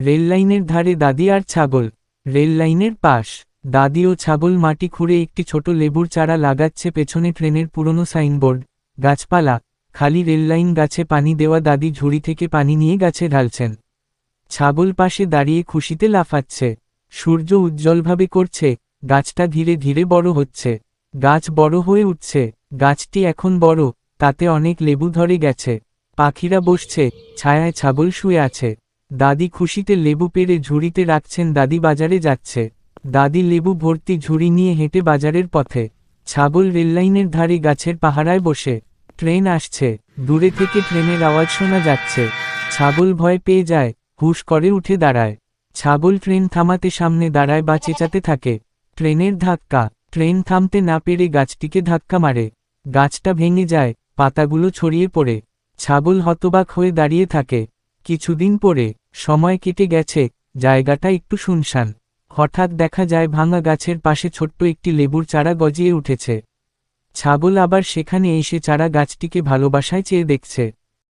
রেললাইনের ধারে দাদি আর ছাগল। রেললাইনের পাশ। দাদি ও ছাগল মাটি খুঁড়ে একটি ছোট লেবুর চারা লাগাচ্ছে পেছনে ট্রেনের পুরনো সাইনবোর্ড। গাছপালা। খালি রেললাইন গাছে পানি দেওয়া দাদি ঝুড়ি থেকে পানি নিয়ে গাছে ঢালছেন। ছাগল পাশে দাঁড়িয়ে খুশিতে লাফাচ্ছে। সূর্য উজ্জ্বলভাবে করছে। গাছটা ধীরে ধীরে বড় হচ্ছে। গাছ বড় হয়ে উঠছে। গাছটি এখন বড়। তাতে অনেক লেবু ধরে গেছে। পাখিরা বসছে। ছায়ায় ছাগল শুয়ে আছে। দাদি খুশিতে লেবু পেরে ঝুড়িতে রাখছেন দাদি বাজারে যাচ্ছে। দাদি লেবু ভর্তি ঝুড়ি নিয়ে হেঁটে বাজারের পথে। ছাগল রেললাইনের ধারে গাছের পাহারায় বসে। ট্রেন আসছে। দূরে থেকে ট্রেনের আওয়াজ শোনা যাচ্ছে। ছাগল ভয় পেয়ে যায়। হুশ করে উঠে দাঁড়ায়। ছাগল ট্রেন থামাতে সামনে দাঁড়ায় বা চেঁচাতে থাকে। ট্রেনের ধাক্কা। ট্রেন থামতে না পেরে গাছটিকে ধাক্কা মারে। গাছটা ভেঙে যায়। পাতাগুলো ছড়িয়ে পড়ে। ছাগল হতবাক হয়ে দাঁড়িয়ে থাকে। কিছুদিন পরে সময় কেটে গেছে, জায়গাটা একটু শুনশান। হঠাৎ দেখা যায় ভাঙা গাছের পাশে ছোট্ট একটি লেবুর চারা গজিয়ে উঠেছে। ছাগল আবার সেখানে এসে চারা গাছটিকে ভালোবাসায় চেয়ে দেখছে।